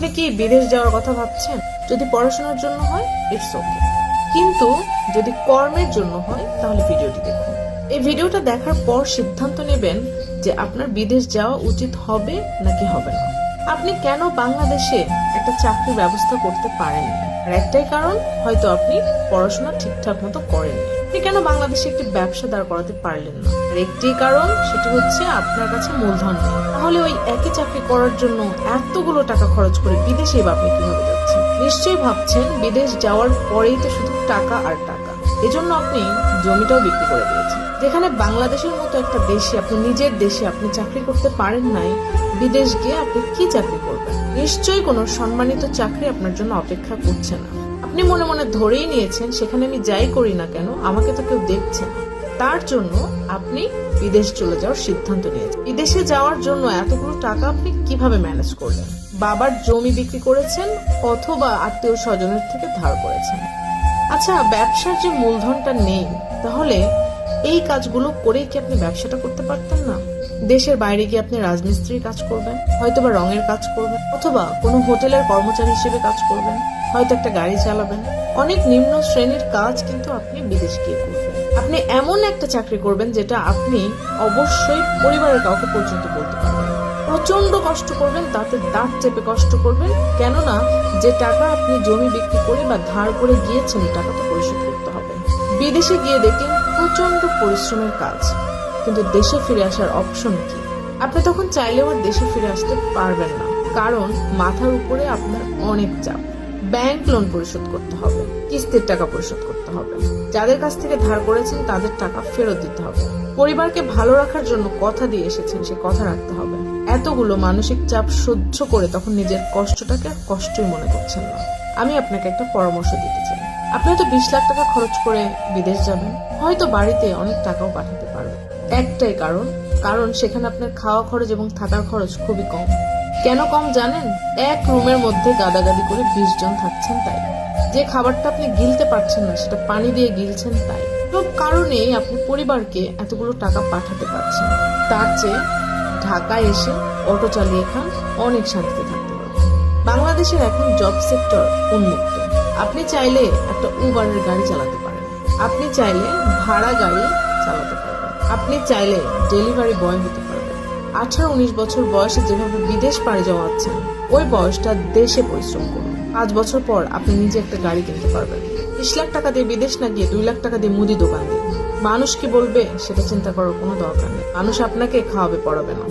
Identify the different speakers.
Speaker 1: আপনি কি বিদেশ যাওয়ার কথা ভাবছেন? যদি পড়াশোনার জন্য হয় ইটস ওকে কিন্তু যদি কর্মের জন্য হয়, তাহলে ভিডিওটি দেখুন। এই ভিডিওটা দেখার পর সিদ্ধান্ত নেবেন যে আপনার বিদেশ যাওয়া উচিত হবে নাকি হবে না। আপনি কেন বাংলাদেশে একটা চাকরির ব্যবস্থা করতে পারেন আর একটাই কারণ, হয়তো আপনি পড়াশোনা ঠিকঠাক মতো করেন আপনি কেন বাংলাদেশে একটি ব্যবসা দাঁড় করাতে পারলেন না? আর একটি কারণ, সেটি হচ্ছে আপনার কাছে মূলধন তাহলে ওই একই চাকরি করার জন্য এতগুলো টাকা খরচ করে বিদেশে বা আপনি কীভাবে যাচ্ছেন? নিশ্চয়ই ভাবছেন, বিদেশ যাওয়ার পরেই তো শুধু টাকা আর টাকা। এজন্য আপনি জমিটাও বিক্রি করে দিয়েছেন। যেখানে বাংলাদেশের মতো একটা দেশে আপনি, নিজের দেশে আপনি চাকরি করতে পারেন নাই, বিদেশ গিয়ে আপনি কি চাকরি করবেন? নিশ্চয়ই কোনো সম্মানিত চাকরি আপনার জন্য অপেক্ষা করছে না। আপনি মনে মনে ধরেই নিয়েছেন, সেখানে আমি যাই করি না কেন, আমাকে তো কেউ দেখছে না। তার জন্য আপনি বিদেশ চলে যাওয়ার সিদ্ধান্ত নিয়েছেন। বিদেশে যাওয়ার জন্য এতগুলো টাকা আপনি কীভাবে ম্যানেজ করলেন? বাবার জমি বিক্রি করেছেন অথবা আত্মীয় স্বজনের থেকে ধার করেছেন? আচ্ছা ব্যবসার যে মূলধনটা নেই, তাহলে এই কাজগুলো করেই কি আপনি ব্যবসাটা করতে পারতেন না? দেশের বাইরে গিয়ে আপনি রাজমিস্ত্রির কাজ করবেন হয়তো বা রঙের কাজ করবেন, অথবা কোনো হোটেলের কর্মচারী হিসেবে কাজ করবেন, হয়তো একটা গাড়ি চালাবেন। অনেক নিম্ন শ্রেণির কাজ কিন্তু আপনি বিদেশ গিয়ে করবেন। আপনি এমন একটা চাকরি করবেন যেটা আপনি অবশ্যই পরিবারের কাউকে পর্যন্ত বলতে পারবেন প্রচণ্ড কষ্ট করবেন, তাতে দাঁত চেপে কষ্ট করবেন, কেননা যে টাকা আপনি জমি বিক্রি করে বা ধার করে গিয়েছেন টাকাটা পরিশোধ করতে হবে। বিদেশে গিয়ে দেখেন প্রচণ্ড পরিশ্রমের কাজ। কিন্তু দেশে ফিরে আসার অপশন কি? আপনি তখন চাইলেও আর দেশে ফিরে আসতে পারবেন না। কারণ মাথার উপরে আপনার অনেক চাপ। ব্যাংক লোন পরিশোধ করতে হবে, কিস্তির টাকা পরিশোধ করতে হবে। যাদের কাছ থেকে ধার করেছেন, তাদের টাকা ফেরত দিতে হবে। পরিবারকে ভালো রাখার জন্য কথা দিয়ে এসেছেন, সে কথা রাখতে হবে। এতগুলো মানসিক চাপ সহ্য করে তখন নিজের কষ্টটাকে কষ্টই মনে করছেন না। আমি আপনাকে একটা পরামর্শ দিতে চাই। আপনি তো বিশ লাখ টাকা খরচ করে বিদেশ যাবেন। হয়তো বাড়িতে অনেক টাকাও পাঠাতে পারবেন। একটাই কারণ কারণ সেখানে আপনার খাওয়া খরচ এবং থাকার খরচ খুবই কম। কেন কম জানেন? এক রুমের মধ্যে গাদাগাদি করে বিশ জন থাকছেন তাই। যে খাবারটা আপনি গিলতে পারছেন না, সেটা পানি দিয়ে গিলছেন তাই। সব কারণেই আপনি পরিবারকে এতগুলো টাকা পাঠাতে পারছেন তার চেয়ে ঢাকায় এসে অটো চালিয়ে খান, অনেক শান্তিতে থাকতে পারবেন। বাংলাদেশের এখন জব সেক্টর উন্মুক্ত। আপনি চাইলে একটা উবারের গাড়ি চালাতে পারেন। আপনি চাইলে ভাড়া গাড়ি চালাতে পারবেন। আপনি চাইলে ডেলিভারি বয় হতে পারবেন। আঠারো উনিশ বছর বয়সে যেভাবে বিদেশ পাড়ি জমাচ্ছেন, ওই বয়সটা দেশে পরিশ্রম করুন। পাঁচ বছর পর আপনি নিজে একটা গাড়ি কিনতে পারবেন। বিশ লাখ টাকা দিয়ে বিদেশ না গিয়ে দুই লাখ টাকা দিয়ে মুদি দোকান দিন। মানুষ কি বলবে সেটা চিন্তা করার কোনো দরকার নেই। মানুষ আপনাকে খাওয়াবে, পড়াবে না।